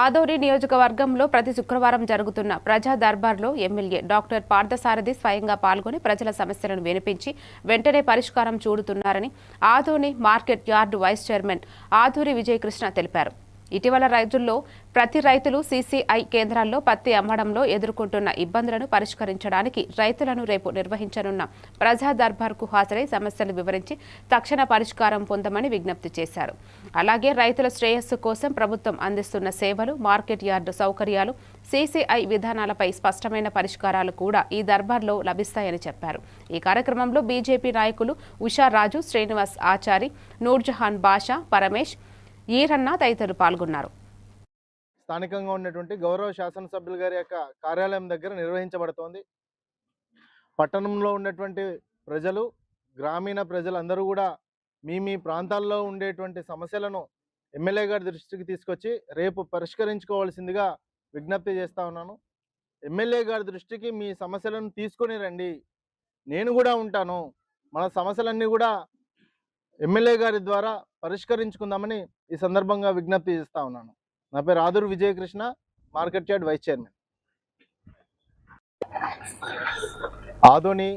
ఆదోరి నియోజకవర్గంలో ప్రతి శుక్రవారం జరుగుతున్న ప్రజా దర్బార్లో ఎమ్మెల్యే డాక్టర్ పార్థసారథి స్వయంగా పాల్గొని ప్రజల సమస్యలను వినిపించి వెంటనే పరిష్కారం చూడుతున్నారని Adoni market yard vice chairman Aduri Vijayakrishna తెలిపారు. ఇటీవల రైతుల్లో ప్రతి రైతులు సీసీఐ కేంద్రాల్లో పత్తి అమ్మడంలో ఎదుర్కొంటున్న ఇబ్బందులను పరిష్కరించడానికి రైతులను రేపు నిర్వహించనున్న ప్రజా దర్బార్కు హాజరై సమస్యలు వివరించి తక్షణ పరిష్కారం పొందమని విజ్ఞప్తి చేశారు. అలాగే రైతుల శ్రేయస్సు కోసం ప్రభుత్వం అందిస్తున్న సేవలు మార్కెట్ యార్డు సౌకర్యాలు సీసీఐ విధానాలపై స్పష్టమైన పరిష్కారాలు కూడా ఈ దర్బార్లో లభిస్తాయని చెప్పారు. ఈ కార్యక్రమంలో బీజేపీ నాయకులు ఉషారాజు శ్రీనివాస్ ఆచారి నూర్జహాన్ బాషా పరమేష్ ఈరన్న తదితరులు పాల్గొన్నారు. స్థానికంగా ఉన్నటువంటి గౌరవ శాసనసభ్యుల గారి యొక్క కార్యాలయం దగ్గర నిర్వహించబడుతోంది. పట్టణంలో ఉన్నటువంటి ప్రజలు గ్రామీణ ప్రజలందరూ కూడా మీ మీ ప్రాంతాల్లో ఉండేటువంటి సమస్యలను ఎమ్మెల్యే గారి దృష్టికి తీసుకొచ్చి రేపు పరిష్కరించుకోవాల్సిందిగా విజ్ఞప్తి చేస్తా ఉన్నాను. ఎమ్మెల్యే గారి దృష్టికి మీ సమస్యలను తీసుకొని రండి. నేను కూడా ఉంటాను. మన సమస్యలన్నీ కూడా ఎమ్మెల్యే గారి ద్వారా పరిష్కరించుకుందామని ఈ సందర్భంగా విజ్ఞప్తి చేస్తా ఉన్నాను. నా పేరు Aduru Vijayakrishna market yard vice chairman. Adoni